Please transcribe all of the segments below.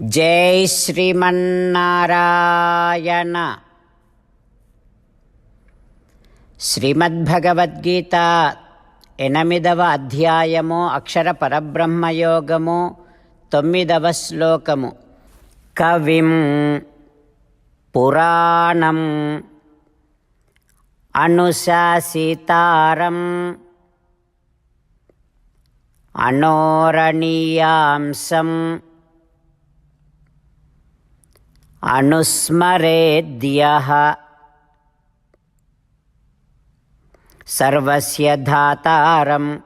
జై శ్రీమన్నారాయణ. శ్రీమద్భగవద్గీత ఎనిమిదవ అధ్యాయము అక్షర పరబ్రహ్మయోగము తొమ్మిదవ శ్లోకము. కవిం పురాణం అనుశాసితారం అనోరణీయాంసం अनुस्मरेद्यः। सर्वस्य धातारम्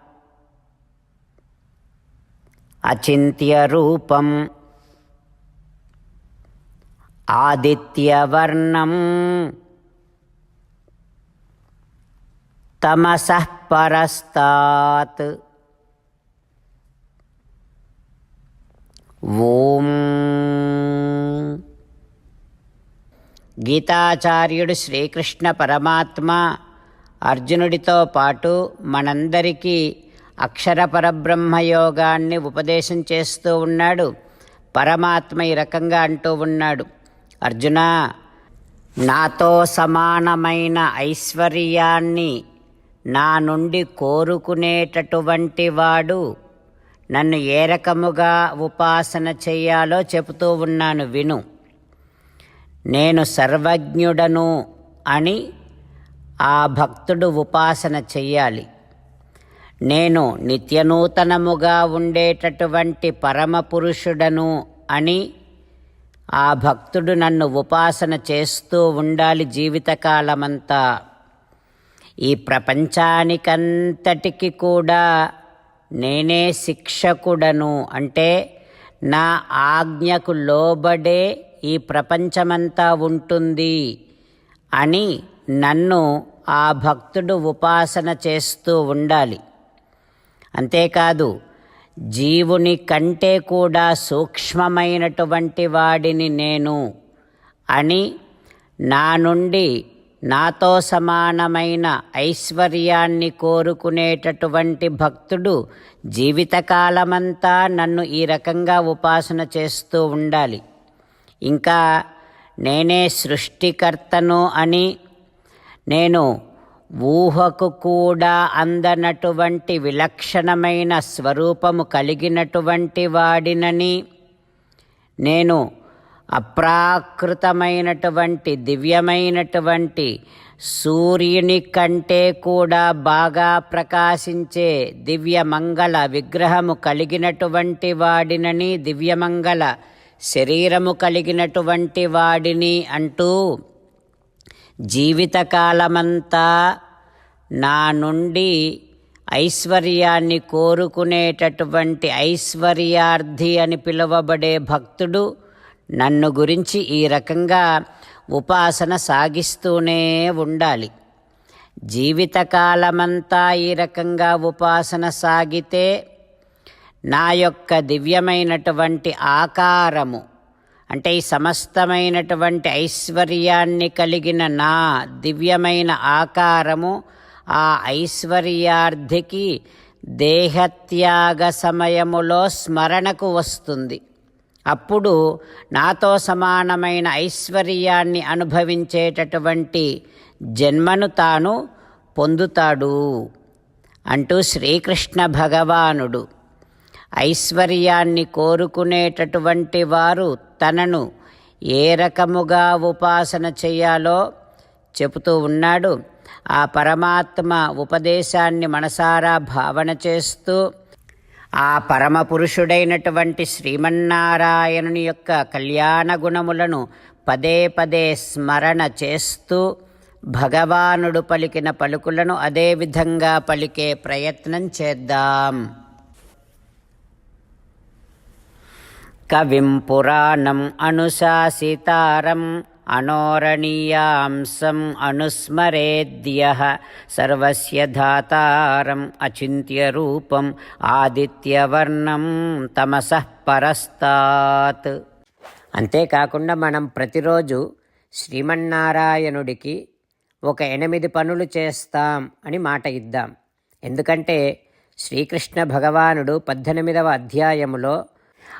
अचिन्त्यरूपम् आदित्यवर्णम् तमसः परस्तात्। ॐ గీతాచార్యుడు శ్రీకృష్ణ పరమాత్మ అర్జునుడితో పాటు మనందరికీ అక్షర పరబ్రహ్మయోగాన్ని ఉపదేశం చేస్తూ ఉన్నాడు. పరమాత్మ ఈ రకంగా అంటూ ఉన్నాడు. అర్జున నాతో సమానమైన ఐశ్వర్యాన్ని నా నుండి కోరుకునేటటువంటి వాడు నన్ను ఏ రకముగా ఉపాసన చేయాలో చెబుతూ ఉన్నాను. విను. నేను సర్వజ్ఞుడను అని ఆ భక్తుడు ఉపాసన చెయ్యాలి. నేను నిత్యనూతనముగా ఉండేటటువంటి పరమపురుషుడను అని ఆ భక్తుడు నన్ను ఉపాసన చేస్తూ ఉండాలి జీవితకాలమంతా. ఈ ప్రపంచానికంతటికి కూడా నేనే శిక్షకుడను అంటే నా ఆజ్ఞకు లోబడే ఈ ప్రపంచమంతా ఉంటుంది అని నన్ను ఆ భక్తుడు ఉపాసన చేస్తూ ఉండాలి. అంతేకాదు జీవుని కంటే కూడా సూక్ష్మమైనటువంటి వాడిని నేను అని నా నుండి నాతో సమానమైన ఐశ్వర్యాన్ని కోరుకునేటటువంటి భక్తుడు జీవితకాలమంతా నన్ను ఈ రకంగా ఉపాసన చేస్తూ ఉండాలి. ఇంకా నేనే సృష్టికర్తను అని నేను ఊహకు కూడా అందనటువంటి విలక్షణమైన స్వరూపము కలిగినటువంటి వాడినని నేను అప్రాకృతమైనటువంటి దివ్యమైనటువంటి సూర్యుని కంటే కూడా బాగా ప్రకాశించే దివ్యమంగళ విగ్రహము కలిగినటువంటి వాడినని దివ్యమంగళ శరీరము కలిగినటువంటి వాడిని అంటూ జీవితకాలమంతా నా నుండి ఐశ్వర్యాన్ని కోరుకునేటటువంటి ఐశ్వర్యార్థి అని పిలువబడే భక్తుడు నన్ను గురించి ఈ రకంగా ఉపాసన సాగిస్తూనే ఉండాలి. జీవితకాలమంతా ఈ రకంగా ఉపాసన సాగితే నా యొక్క దివ్యమైనటువంటి ఆకారము అంటే ఈ సమస్తమైనటువంటి ఐశ్వర్యాన్ని కలిగిన నా దివ్యమైన ఆకారము ఆ ఐశ్వర్యార్థికి దేహత్యాగ సమయములో స్మరణకు వస్తుంది. అప్పుడు నాతో సమానమైన ఐశ్వర్యాన్ని అనుభవించేటటువంటి జన్మను తాను పొందుతాడు అంటూ శ్రీకృష్ణ భగవానుడు. ఐశ్వర్యాన్ని కోరుకునేటటువంటి వారు తనను ఏ రకముగా ఉపాసన చేయాలో చెబుతూ ఉన్నాడు. ఆ పరమాత్మ ఉపదేశాన్ని మనసారా భావన చేస్తూ ఆ పరమ పురుషుడైనటువంటి శ్రీమన్నారాయణుని యొక్క కళ్యాణ గుణములను పదే పదే స్మరణ చేస్తూ భగవానుడు పలికిన పలుకులను అదేవిధంగా పలికే ప్రయత్నం చేద్దాం. కవిం పురాణం అనుశాసితారం అనోరణీయాంసం అనుస్మరేద్య సర్వస్య ధాతారం అచింత్యరూపం ఆదిత్యవర్ణం తమస పరస్తాత్. అంతేకాకుండా మనం ప్రతిరోజు శ్రీమన్నారాయణుడికి ఒక ఎనిమిది పనులు చేస్తాం అని మాట ఇద్దాం. ఎందుకంటే శ్రీకృష్ణ భగవానుడు పద్దెనిమిదవ అధ్యాయములో